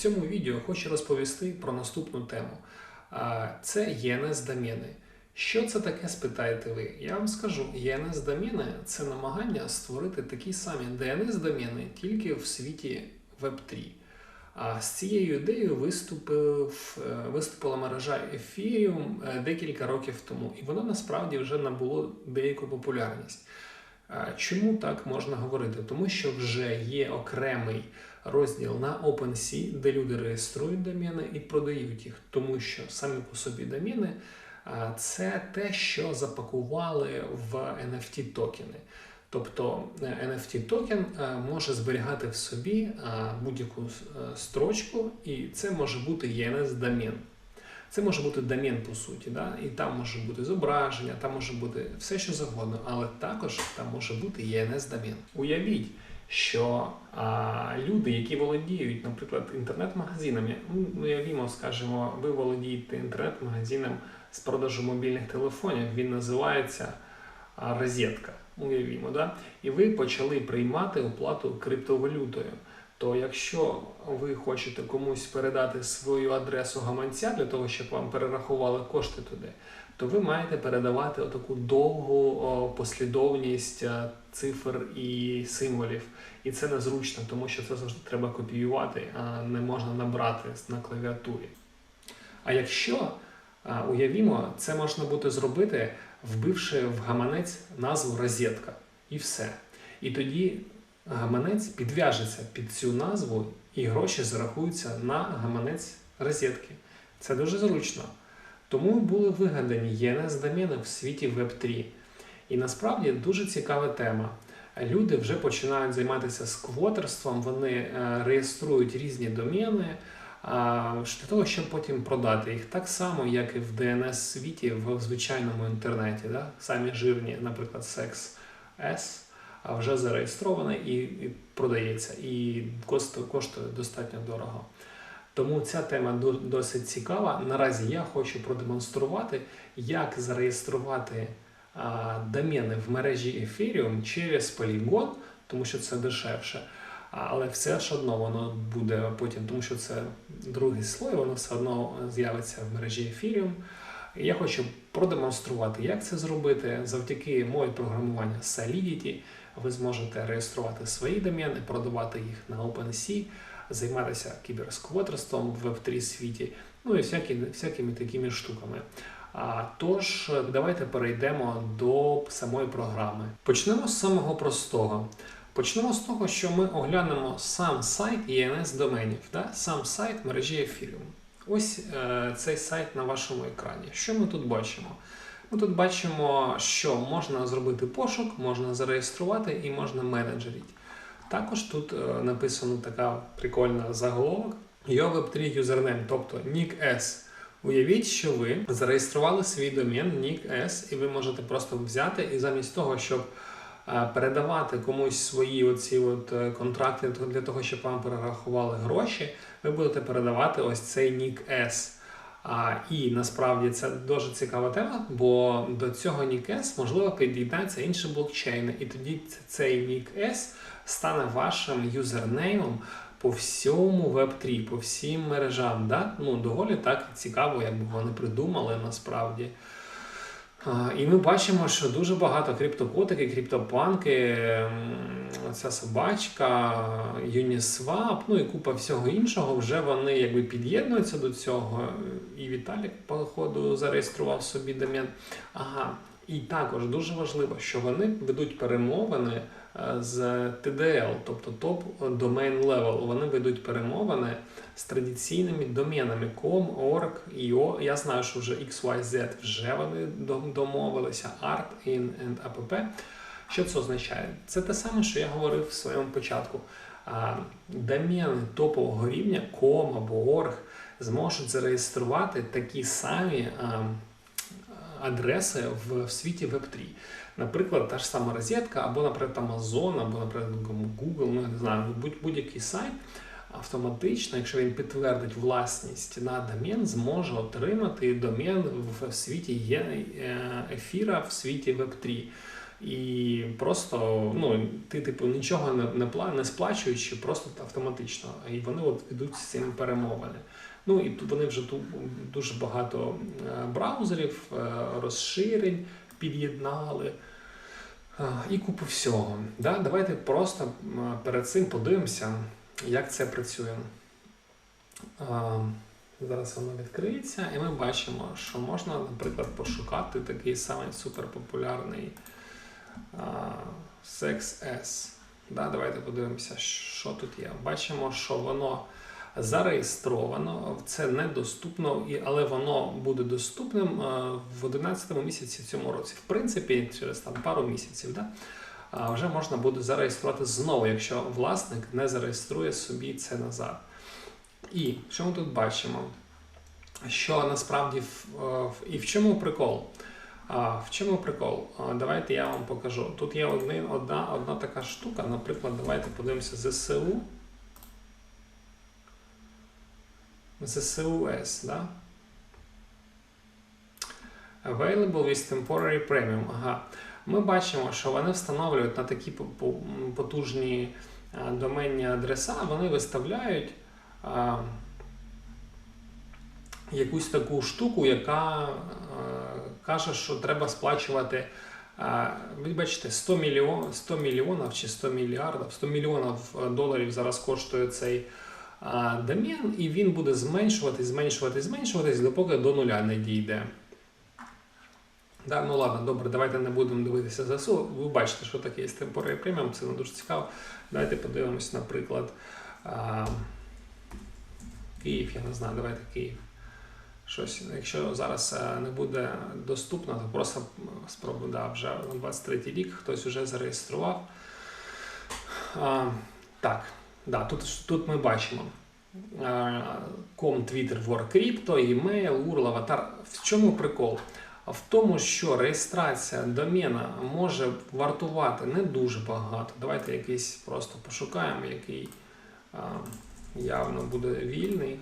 цьому відео хочу розповісти про наступну тему. Це ENS домени. Що це таке, спитаєте ви? Я вам скажу, ENS домени це намагання створити такі самі DNS домени тільки в світі Web3. А з цією ідеєю виступив, е, виступила мережа Ethereum е, декілька років тому, і воно насправді вже набуло деяку популярність. Чому так можна говорити? Тому що вже є окремий розділ на OpenSea, де люди реєструють домени і продають їх, тому що самі по собі домени а, це те, що запакували в NFT токени. Тобто е, NFT токен е, може зберігати в собі е, будь-яку е, строчку, і це може бути ENS домен. Це може бути домен по суті, да? і там може бути зображення, там може бути все, що завгодно, але також там може бути ENS домен. Уявіть, що а, люди, які володіють, наприклад, інтернет-магазинами, ну уявімо, скажімо, ви володієте інтернет-магазином з продажу мобільних телефонів, він називається розетка. Уявімо, да? і ви почали приймати оплату криптовалютою. То якщо ви хочете комусь передати свою адресу гаманця для того, щоб вам перерахували кошти туди, то ви маєте передавати таку довгу послідовність е, цифр і символів. І це незручно, тому що це завжди треба копіювати, а не можна набрати на клавіатурі. А якщо уявімо, це можна буде зробити, вбивши в гаманець назву розетка, і все. І тоді гаманець підв'яжеться під цю назву, і гроші зарахуються на гаманець розетки. Це дуже зручно. Тому були вигадані ENS домени в світі Web3. І насправді дуже цікава тема. Люди вже починають займатися сквотерством, вони е, реєструють різні домени для того, щоб потім продати їх так само, як і в DNS світі в звичайному інтернеті. Да? Самі жирні, наприклад, Sex.S а вже зареєстроване і, продається, і коштує достатньо дорого. Тому ця тема до- досить цікава. Наразі я хочу продемонструвати, як зареєструвати а, домени в мережі Ethereum через Polygon, тому що це дешевше. Але все ж одно воно буде потім, тому що це другий слой, воно все одно з'явиться в мережі Ethereum. Я хочу продемонструвати, як це зробити завдяки моєму програмуванню Solidity. Ви зможете реєструвати свої домени, продавати їх на OpenSea, займатися кіберсквотерством в Web3 світі, ну і всякі, всякими такими штуками. А, тож, давайте перейдемо до самої програми. Почнемо з самого простого. Почнемо з того, що ми оглянемо сам сайт ENS доменів, да? сам сайт мережі Ethereum. Ось е, цей сайт на вашому екрані. Що ми тут бачимо? Ми тут бачимо, що можна зробити пошук, можна зареєструвати і можна менеджерити. Також тут е, написано така прикольна заголовок Your Web3 username, тобто nick S. Уявіть, що ви зареєстрували свій домен nick S, і ви можете просто взяти і замість того, щоб е, передавати комусь свої оці от е, контракти для того, щоб вам перерахували гроші, ви будете передавати ось цей nick S. А, і насправді це дуже цікава тема, бо до цього NIC-S можливо під'єднаються інші блокчейни, і тоді цей NIC-S стане вашим юзернеймом по всьому Web3, по всім мережам. Да? Ну, доволі так цікаво, як би вони придумали насправді. І ми бачимо, що дуже багато криптокотики, криптопанки, ця собачка, Uniswap, ну і купа всього іншого. Вже вони якби під'єднуються до цього. І Віталік, походу, зареєстрував собі домен. Ага. І також дуже важливо, що вони ведуть перемовини з TDL, тобто топ Domain Level. Вони ведуть перемовини з традиційними доменами com, org, io. Я знаю, що вже XYZ вже вони домовилися, art, in and app. Що це означає? Це те саме, що я говорив в своєму початку. А, Домени топового рівня com або org зможуть зареєструвати такі самі адреси в, в світі Web3. Наприклад, та ж сама розетка, або, наприклад, Amazon, або, наприклад, Google, ну не знаю, будь- будь-який сайт автоматично, якщо він підтвердить власність на домен, зможе отримати домен в світі є- е, ефіра в світі Web3. І просто ну, ти, типу, нічого не, не, не сплачуючи, просто автоматично. І вони от ведуть з цим перемовини. Ну і тут вони вже дуже багато е, браузерів, е, розширень під'єднали. І купу всього. Да? Давайте просто перед цим подивимося, як це працює. Зараз воно відкриється, і ми бачимо, що можна, наприклад, пошукати такий самий суперпопулярний Sex S. Да, давайте подивимося, що тут є. Бачимо, що воно зареєстровано, це недоступно, але воно буде доступним в 11 місяці цьому році. В принципі, через там пару місяців. Да? Вже можна буде зареєструвати знову, якщо власник не зареєструє собі це назад. І що ми тут бачимо? Що насправді е, і в чому прикол? В чому прикол? Давайте я вам покажу. Тут є одни, одна, одна така штука. Наприклад, давайте подивимося ЗСУ. ЗСУС, да? Available with temporary premium. Ага. Ми бачимо, що вони встановлюють на такі потужні доменні адреса, вони виставляють а, якусь таку штуку, яка е, каже, що треба сплачувати. е, Ви бачите, 100 мільйон, 100 мільйонів чи 100 мільярдів, 100 мільйонів е, доларів зараз коштує цей е, домен, і він буде зменшуватись, зменшуватись, зменшуватись, допоки до нуля не дійде. Да, ну ладно, добре, давайте не будемо дивитися ЗСУ. Ви бачите, що таке є темпорий преміум, це не дуже цікаво. Давайте подивимось, наприклад, а, Київ, я не знаю, давайте Київ. Щось, якщо зараз е, не буде доступно, то просто спробую, да, вже на 23 рік хтось вже зареєстрував. А, так, да, тут, тут ми бачимо. Е, Ком, Твіттер, Вор, Крипто, email, URL, аватар. В чому прикол? В тому, що реєстрація домена може вартувати не дуже багато. Давайте якийсь просто пошукаємо, який а, явно буде вільний.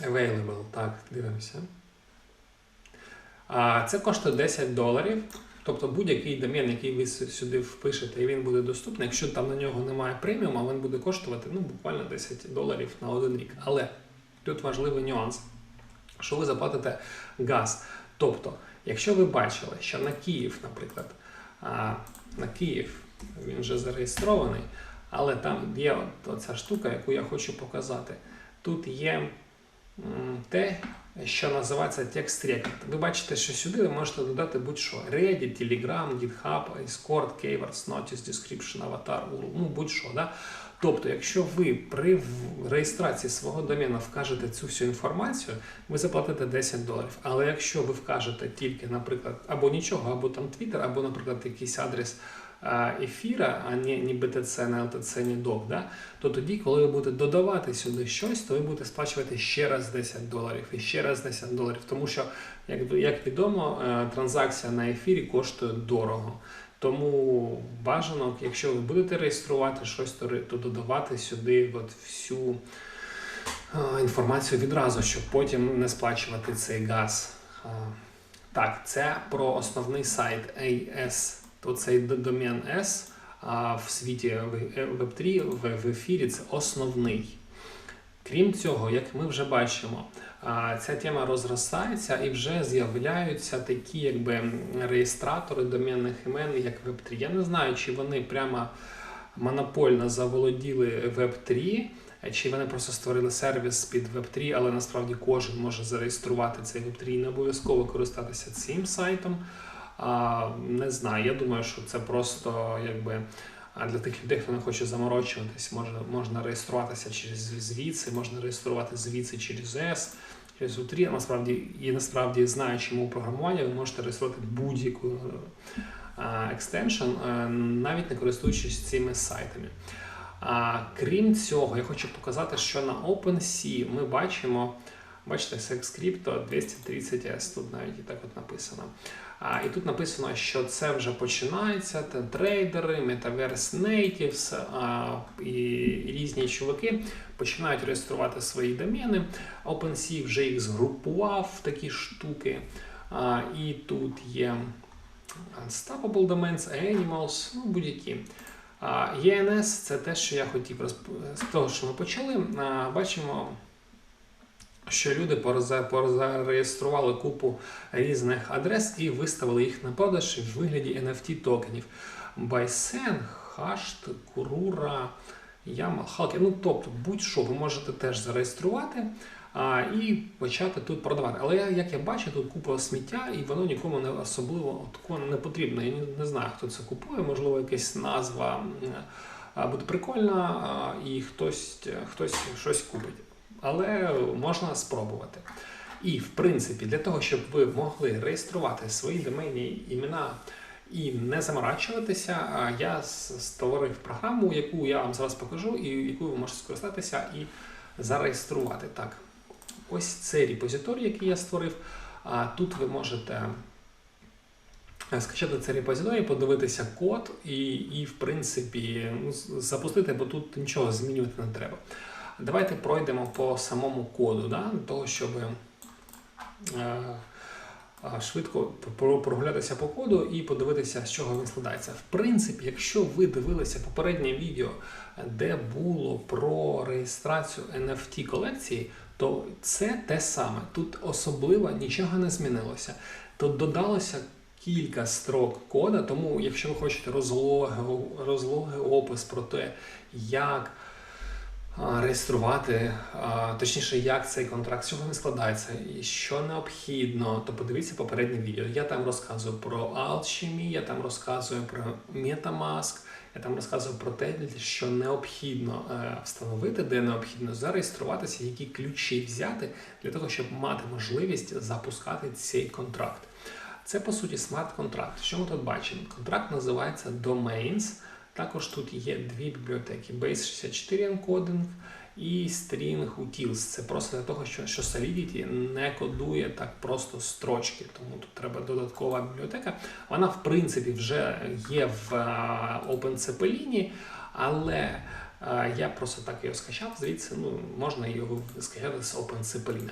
Available, так, дивимося. А, це коштує 10 доларів. Тобто будь-який домен, який ви сюди впишете, і він буде доступний. Якщо там на нього немає преміуму, він буде коштувати ну, буквально 10 доларів на один рік. Але тут важливий нюанс, що ви заплатите газ. Тобто, якщо ви бачили, що на Київ, наприклад, на Київ він вже зареєстрований, але там є от оця штука, яку я хочу показати. Тут є те, що називається текст рекорд. Ви бачите, що сюди ви можете додати будь-що: Reddit, Telegram, GitHub, Discord, Keywords, Notice, Description, Avatar, URL, ну будь-що. Да? Тобто, якщо ви при реєстрації свого домена вкажете цю всю інформацію, ви заплатите 10 доларів. Але якщо ви вкажете тільки, наприклад, або нічого, або там Twitter, або, наприклад, якийсь адрес ефіра, а не, ні BTC, не LTC, ні DOC, да? то тоді, коли ви будете додавати сюди щось, то ви будете сплачувати ще раз 10 доларів і ще раз 10 доларів. Тому що, як, як відомо, е, транзакція на ефірі коштує дорого. Тому бажано, якщо ви будете реєструвати щось, то, додавати сюди от всю е, інформацію відразу, щоб потім не сплачувати цей газ. Е, Так, це про основний сайт AS. То цей домен S в світі Web3 в, в ефірі це основний. Крім цього, як ми вже бачимо, ця тема розростається і вже з'являються такі якби реєстратори доменних імен, як Web3. Я не знаю, чи вони прямо монопольно заволоділи Web3, е, чи вони просто створили сервіс під Web3, але насправді кожен може зареєструвати цей Web3 і не обов'язково користатися цим сайтом. Не знаю, я думаю, що це просто якби. А для тих людей, хто не хоче заморочуватись, можна, можна реєструватися через звідси, можна реєструвати звідси через S, через U3. А насправді, і насправді, знаючи мову програмування, ви можете реєструвати будь-яку екстеншн, навіть не користуючись цими сайтами. А, крім цього, я хочу показати, що на OpenSea ми бачимо, бачите, Sexcrypto 230S, тут навіть і так от написано. А, і тут написано, що це вже починається. Та трейдери, Metaverse Natives а, і різні чуваки починають реєструвати свої домени. OpenSea вже їх згрупував в такі штуки. А, і тут є Unstoppable Domains, Animals, ну будь-які. ENS це те, що я хотів з того, що ми почали. А, бачимо, що люди пороза- купу різних адрес і виставили їх на продаж в вигляді NFT токенів. Байсен, Хашт, Курура, Ямал, Халки. Ну, тобто, будь-що ви можете теж зареєструвати а, і почати тут продавати. Але як я бачу, тут купа сміття, і воно нікому не особливо такого не потрібно. Я не, не знаю, хто це купує, можливо, якась назва буде прикольна, і хтось, хтось щось купить. Але можна спробувати. І в принципі, для того, щоб ви могли реєструвати свої доменні імена і не заморачуватися, я створив програму, яку я вам зараз покажу, і яку ви можете скористатися і зареєструвати. Так, ось цей репозиторій, який я створив. Тут ви можете е, скачати цей репозиторій, подивитися код і, і в принципі, ну, запустити, бо тут нічого змінювати не треба. Давайте пройдемо по самому коду, да, для того, щоб е, швидко про- прогулятися по коду і подивитися, з чого він складається. В принципі, якщо ви дивилися попереднє відео, де було про реєстрацію NFT колекції, то це те саме. Тут особливо нічого не змінилося. Тут додалося кілька строк кода, тому якщо ви хочете розлоги, розлоги опис про те, як реєструвати, точніше, як цей контракт, з чого він складається, і що необхідно, то подивіться попереднє відео. Я там розказую про Alchemy, я там розказую про MetaMask, я там розказую про те, що необхідно е, встановити, де необхідно зареєструватися, які ключі взяти для того, щоб мати можливість запускати цей контракт. Це по суті смарт-контракт. Що ми тут бачимо? Контракт називається Domains. Також тут є дві бібліотеки: Base64 encoding і String Utils. Це просто для того, що, що Solidity не кодує так просто строчки, тому тут треба додаткова бібліотека. Вона, в принципі, вже є в е, OpenCPLIN, але е, я просто так його скачав, звідси ну, можна його скачати з OpenCPLIN.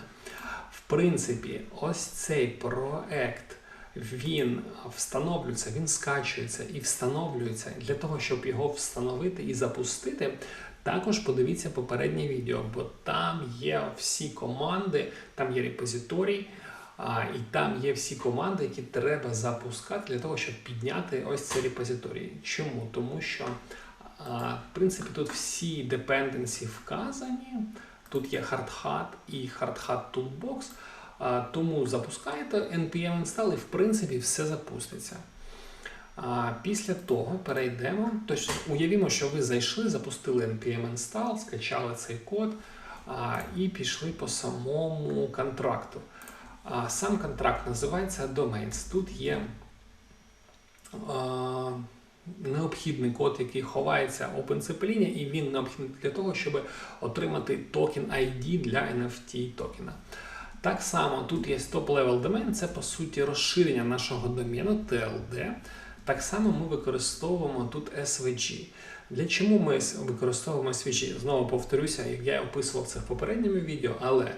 В принципі, ось цей проект він встановлюється, він скачується і встановлюється для того, щоб його встановити і запустити. Також подивіться попереднє відео, бо там є всі команди, там є репозиторій, і там є всі команди, які треба запускати для того, щоб підняти ось цей репозиторій. Чому? Тому що, в принципі, тут всі депенденсі вказані. Тут є HardHat і HardHat Toolbox. Тому запускаєте npm install і в принципі все запуститься. Після того перейдемо. Тобто уявімо, що ви зайшли, запустили npm install, скачали цей код і пішли по самому контракту. Сам контракт називається Domains. Тут є необхідний код, який ховається OpenCPLIN, і він необхідний для того, щоб отримати токен ID для NFT токена. Так само тут є топ-левел домен, це по суті розширення нашого домену TLD. Так само ми використовуємо тут SVG. Для чому ми використовуємо SVG? Знову повторюся, як я описував це в попередньому відео, але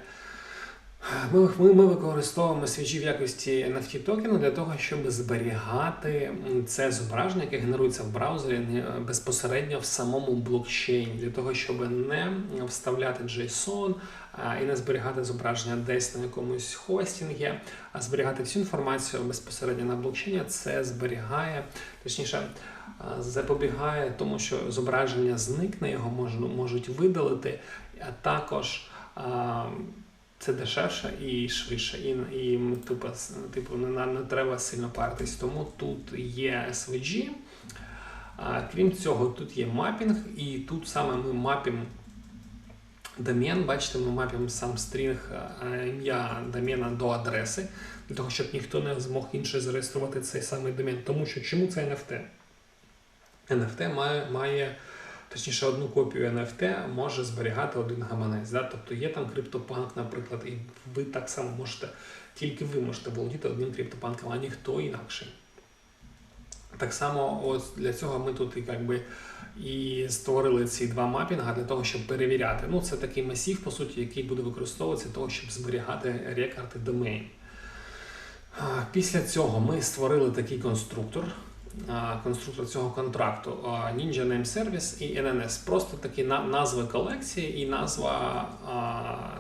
ми, ми, ми використовуємо SVG в якості NFT токену для того, щоб зберігати це зображення, яке генерується в браузері не- безпосередньо в самому блокчейні, для того, щоб не вставляти JSON і не зберігати зображення десь на якомусь хостінгі, а зберігати всю інформацію безпосередньо на блокчейні. Це зберігає, точніше, запобігає тому, що зображення зникне, його можуть видалити, а також. Це дешевше і швидше, і, і типу, типу не, не треба сильно паритись. Тому тут є SVG. А, крім цього, тут є мапінг, і тут саме ми мапимо домен. Бачите, ми мапимо сам стрінг ім'я домена до адреси, для того, щоб ніхто не змог інший зареєструвати цей самий домен. Тому що чому це NFT? NFT має, має точніше, одну копію NFT може зберігати один гаманець. Да? Тобто є там криптопанк, наприклад, і ви так само можете, тільки ви можете володіти одним криптопанком, а ніхто інакший. Так само, ось для цього ми тут і, якби, і створили ці два мапінга для того, щоб перевіряти. Ну, це такий масів, по суті, який буде використовуватися для того, щоб зберігати рекорди домен. Після цього ми створили такий конструктор. Конструктор цього контракту Ninja Name Service і NNS. Просто такі назви колекції і назва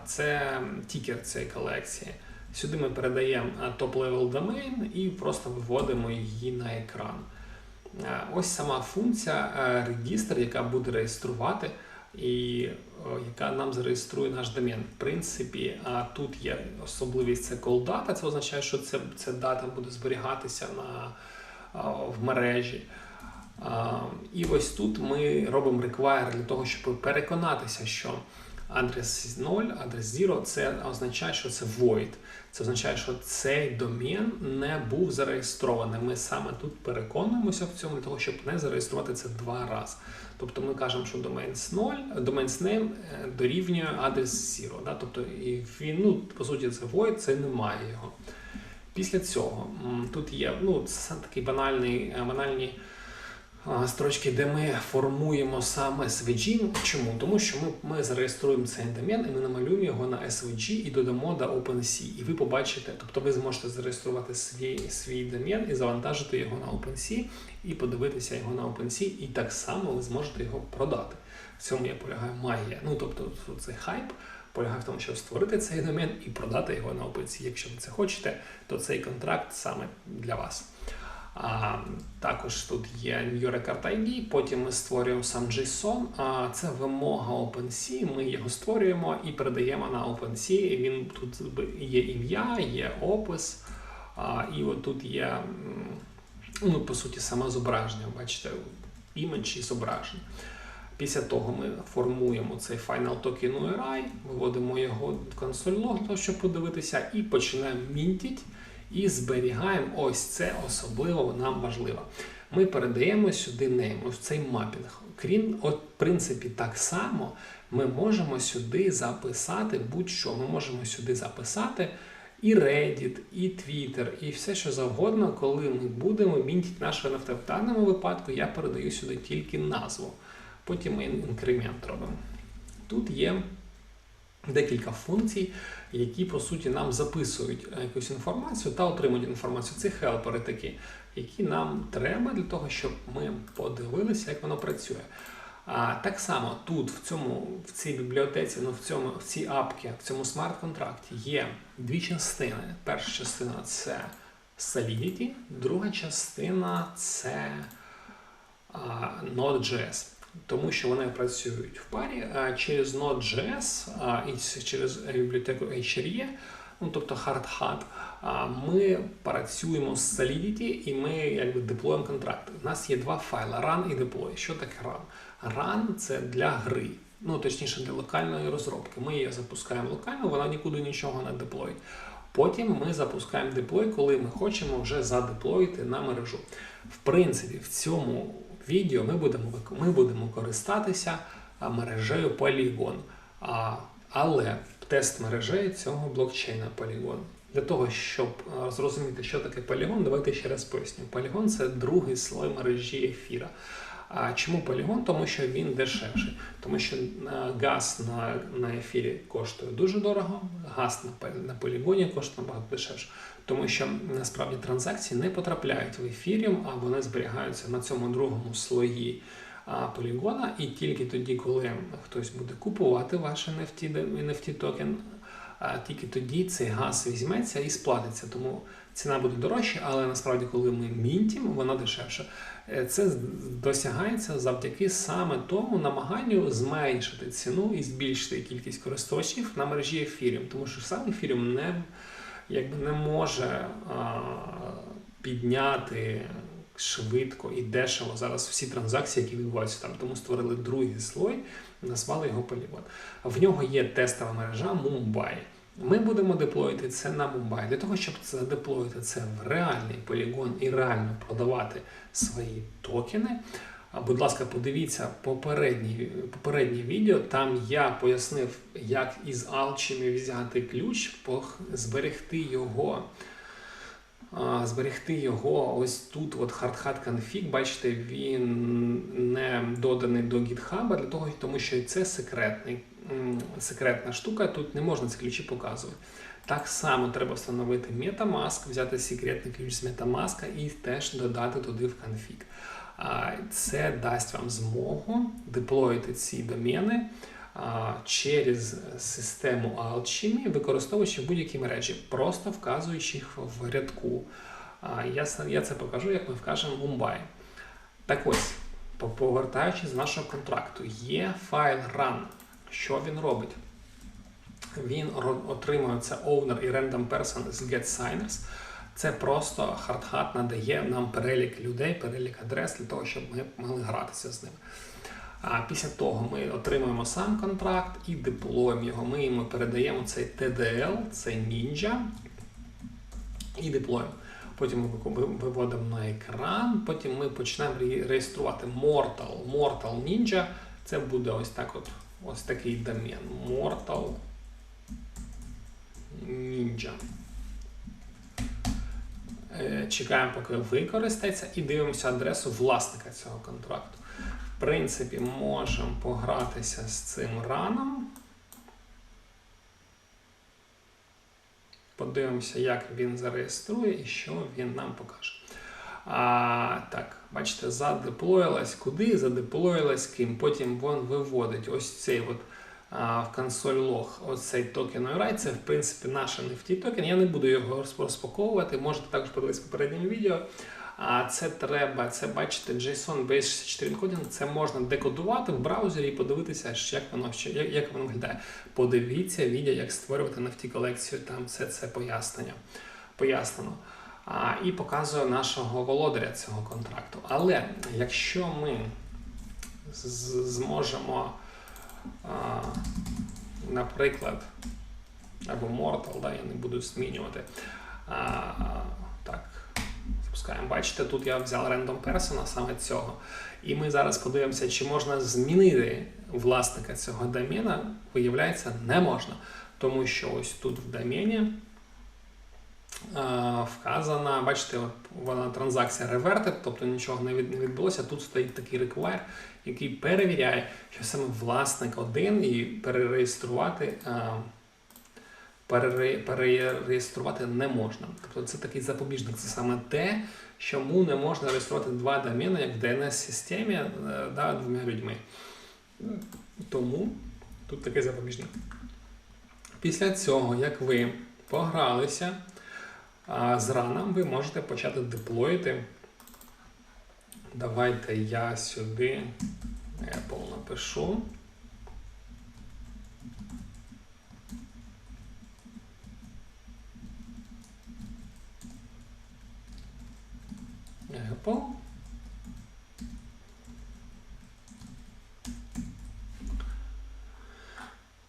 це тікер цієї колекції. Сюди ми передаємо топ-левел домен і просто виводимо її на екран. Ось сама функція регістр, яка буде реєструвати і яка нам зареєструє наш домен. В принципі, тут є особливість це data, це означає, що це, ця дата буде зберігатися на, в мережі. І ось тут ми робимо require для того, щоб переконатися, що адрес 0, адрес 0 це означає, що це void. Це означає, що цей домен не був зареєстрований. Ми саме тут переконуємося в цьому для того, щоб не зареєструвати це два рази. Тобто ми кажемо, що domains 0, domains name е, дорівнює адрес 0. Да? Тобто і він, ну, по суті, це void, це немає його. Після цього тут є ну, це банальний, е, банальні строчки, де ми формуємо сам SVG. Чому? Тому що ми, ми зареєструємо цей домен і ми намалюємо його на SVG і додамо до OpenSea. І ви побачите, тобто ви зможете зареєструвати свій, свій домен і завантажити його на OpenSea і подивитися його на OpenSea, і так само ви зможете його продати. В цьому я полягаю магія. Ну тобто цей хайп полягає в тому, щоб створити цей домен і продати його на OpenSea. Якщо ви це хочете, то цей контракт саме для вас. А, також тут є New Record ID, потім ми створюємо сам JSON. А, це вимога OpenSea, ми його створюємо і передаємо на OpenSea. Він тут є ім'я, є опис, а, і от тут є ну, по суті саме зображення. Бачите, імідж і зображення. Після того ми формуємо цей Final Token URI, виводимо його в консоль лог, щоб подивитися, і починаємо мінтіть і зберігаємо ось це особливо нам важливо. Ми передаємо сюди name, ось цей мапінг. Крім, от, в принципі, так само ми можемо сюди записати будь-що. Ми можемо сюди записати і Reddit, і Twitter, і все, що завгодно, коли ми будемо мінтити наше NFT. В даному випадку я передаю сюди тільки назву. Потім ми інкремент робимо. Тут є декілька функцій, які по суті нам записують якусь інформацію та отримують інформацію. Це хелпери такі, які нам треба для того, щоб ми подивилися, як воно працює. А так само тут, в цьому, в цій бібліотеці, ну в цьому, в цій апці, в цьому смарт-контракті є дві частини. Перша частина це Solidity, друга частина це а, Node.js тому що вони працюють в парі через Node.js і через бібліотеку HRE, ну тобто HardHat, ми працюємо з Solidity і ми якби деплоїмо контракти. У нас є два файли run і deploy. Що таке run? Run це для гри. Ну, точніше, для локальної розробки. Ми її запускаємо локально, вона нікуди нічого не деплоїть. Потім ми запускаємо деплой, коли ми хочемо вже задеплоїти на мережу. В принципі, в цьому відео ми будемо ми будемо користатися мережею Polygon. Але тест мережею цього блокчейна Polygon. Для того, щоб зрозуміти, що таке Polygon, давайте ще раз поясню. Polygon – це другий слой мережі ефіра. А чому полігон? Тому що він дешевший. Тому що газ на на ефірі коштує дуже дорого, газ на на полігоні коштує набагато дешевше. Тому що насправді транзакції не потрапляють в ефірі, а вони зберігаються на цьому другому слої полігона. І тільки тоді, коли хтось буде купувати ваш NFT, NFT токен, тільки тоді цей газ візьметься і сплатиться. Тому ціна буде дорожча, але насправді, коли ми мінтимо, вона дешевша. Це досягається завдяки саме тому намаганню зменшити ціну і збільшити кількість користувачів на мережі ефіріум, тому що сам ефіріум не, якби не може а, підняти швидко і дешево зараз всі транзакції, які відбуваються там. Тому створили другий слой, назвали його Polygon. В нього є тестова мережа Mumbai. Ми будемо деплоїти це на Mumbai. Для того, щоб задеплоїти це в реальний полігон і реально продавати свої токени. Будь ласка, подивіться попереднє, попереднє відео. Там я пояснив, як із алчами взяти ключ, зберегти його. Зберегти його ось тут, от hardhat config, бачите, він не доданий до GitHub, для того, тому що це секретний секретна штука, тут не можна ці ключі показувати. Так само треба встановити Metamask, взяти секретний ключ з Metamask і теж додати туди в конфіг. Це дасть вам змогу деплоїти ці домени через систему Alchemy, використовуючи будь-які мережі, просто вказуючи їх в рядку. Я, це покажу, як ми вкажемо Mumbai. Так ось, повертаючись з нашого контракту, є файл run. Що він робить? Він отримує це owner і random person з GetSigners. Це просто хардхат надає нам перелік людей, перелік адрес для того, щоб ми могли гратися з ними. А після того ми отримуємо сам контракт і деплоїмо його. Ми йому передаємо цей TDL, цей Ninja, і деплоїмо. Потім ми виводимо на екран, потім ми почнемо реєструвати Mortal. Mortal Ninja. Це буде ось так от, ось такий домен. Mortal Ninja. Е, Чекаємо, поки використається, і дивимося адресу власника цього контракту. В принципі, можемо погратися з цим раном. Подивимося, як він зареєструє і що він нам покаже. А, так, бачите, задеплоїлась куди, задеплоїлась ким. Потім він виводить ось цей от, в консоль лог оцей токен ORI. Це, в принципі, наш NFT токен. Я не буду його розпаковувати, можете також подивитися в попередньому відео. А це треба, це бачите, JSON base 64 encoding, це можна декодувати в браузері і подивитися, як воно як, як воно виглядає. Подивіться відео, як створювати NFT колекцію, там все це пояснення. Пояснено. А, і показує нашого володаря цього контракту. Але якщо ми зможемо, наприклад, або Mortal, да, я не буду змінювати. Так, запускаємо. Бачите, тут я взяв random person саме цього. І ми зараз подивимося, чи можна змінити власника цього домена. Виявляється, не можна. Тому що ось тут в домені вказана, бачите, вона транзакція reverted, тобто нічого не, відбулося. Тут стоїть такий require, який перевіряє, що саме власник один і перереєструвати. е, перере- перереєструвати не можна. Тобто це такий запобіжник. Це саме те, чому не можна реєструвати два домени, як в DNS-системі е, да, двома людьми. Тому тут такий запобіжник. Після цього, як ви погралися з раном, ви можете почати деплоїти. Давайте я сюди Apple напишу. Apple.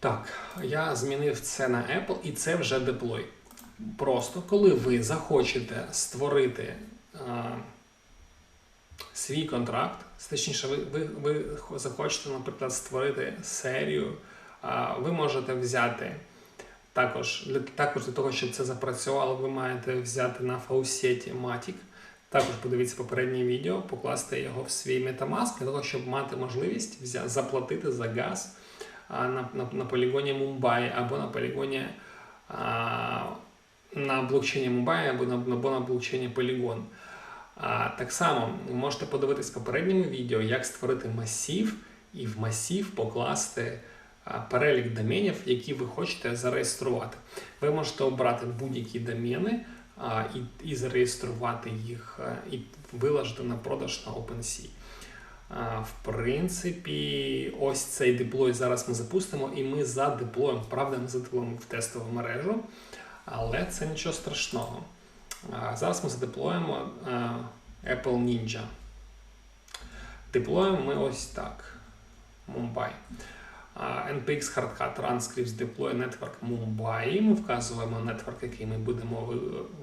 Так, я змінив це на Apple і це вже деплой. Просто коли ви захочете створити а, свій контракт, точніше, ви, ви, ви захочете, наприклад, створити серію, а, ви можете взяти також для, також для того, щоб це запрацювало, ви маєте взяти на фаусеті Matic. Також подивіться попереднє відео, покласти його в свій Metamask для того, щоб мати можливість взя- заплатити за газ а, на, на, на полігоні Мумбаї або на полігоні а, на блокчейні Мумбаї або на, або на блокчейні Polygon. А, так само можете подивитись попередньому відео, як створити масів і в масів покласти перелік доменів, які ви хочете зареєструвати. Ви можете обрати будь-які домени і, і зареєструвати їх і виложити на продаж на OpenSea. В принципі, ось цей деплой зараз ми запустимо, і ми задеплоїмо. Правда, ми задеплоїмо в тестову мережу, але це нічого страшного. Зараз ми задеплоїмо Apple Ninja. Деплоїмо ми ось так. Mumbai. NPX Hardhat Run Scripts Deploy Network Mumbai. Ми вказуємо нетворк, який ми будемо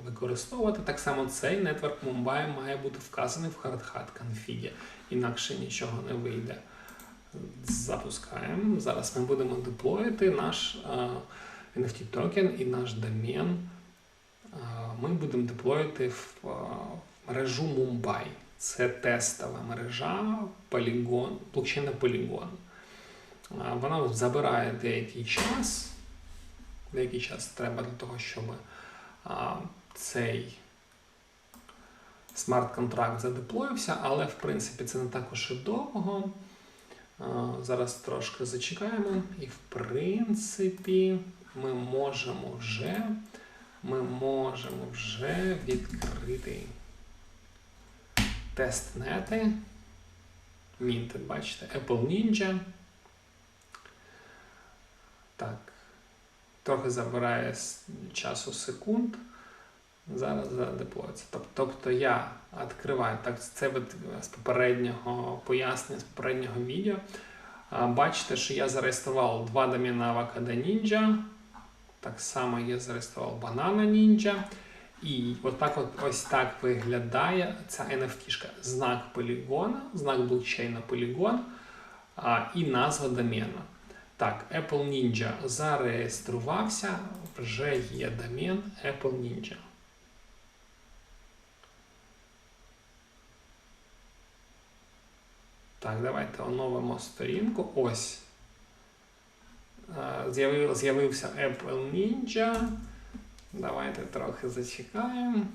використовувати. Так само цей нетворк Mumbai має бути вказаний в Hardhat конфігі, інакше нічого не вийде. Запускаємо. Зараз ми будемо деплоїти наш а, NFT токен і наш домен. Ми будемо деплоїти в мережу Mumbai. Це тестова мережа Polygon, блокчейна Polygon. Вона забирає деякий час. Деякий час треба для того, щоб цей смарт-контракт задеплоївся, але в принципі це не також і довго. Зараз трошки зачекаємо, і в принципі ми можемо вже, ми можемо вже відкрити тестнети. Minted, бачите, Apple Ninja. Так. Трохи забирає часу секунд. Зараз задеплоїться. Тоб- Тобто я відкриваю так, це з попереднього пояснення, з попереднього відео. Бачите, що я зареєстрував два домена Avocado Ninja. Так само я зареєстрував Banana Ninja. І отак от ось так виглядає ця NFT-шка. Знак полігона, знак блокчейна полігон а, і назва домена. Так, Apple Ninja зареєструвався, вже є домен Apple Ninja. Так, давайте оновимо сторінку. Ось. З'явив- З'явився Apple Ninja. Давайте трохи зачекаємо.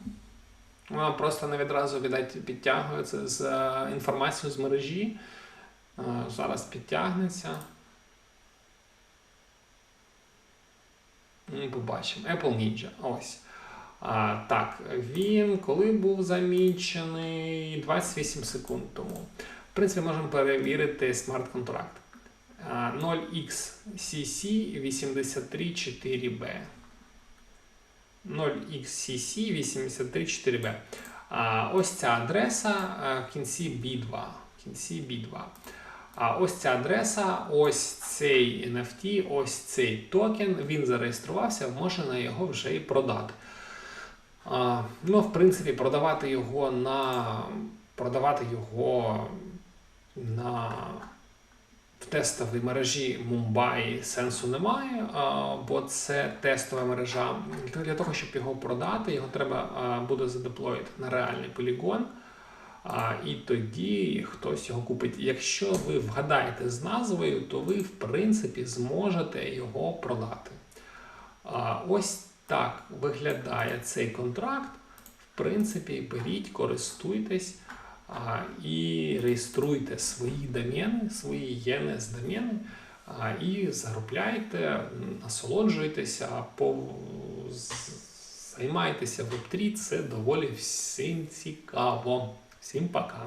Вона просто не відразу підтягується з е, інформацією з мережі. Е, Зараз підтягнеться. Побачимо. Apple Ninja. Ось. А, так, він коли був замічений 28 секунд тому. В принципі, можемо перевірити смарт-контракт. А, 0xCC834B. 0xCC834B. А, ось ця адреса в кінці B2. В кінці B2. А ось ця адреса, ось цей NFT, ось цей токен, він зареєструвався, можна його вже і продати. Ну, в принципі, продавати його на продавати його на в тестовій мережі Mumbai сенсу немає, бо це тестова мережа. Для того, щоб його продати, його треба буде задеплоїти на реальний полігон. І тоді хтось його купить. Якщо ви вгадаєте з назвою, то ви, в принципі, зможете його продати. Ось так виглядає цей контракт. В принципі, беріть, користуйтесь і реєструйте свої домени, свої ЄНС домени і заробляйте, насолоджуйтеся, займайтеся в 3 це доволі всім цікаво. Всім пока.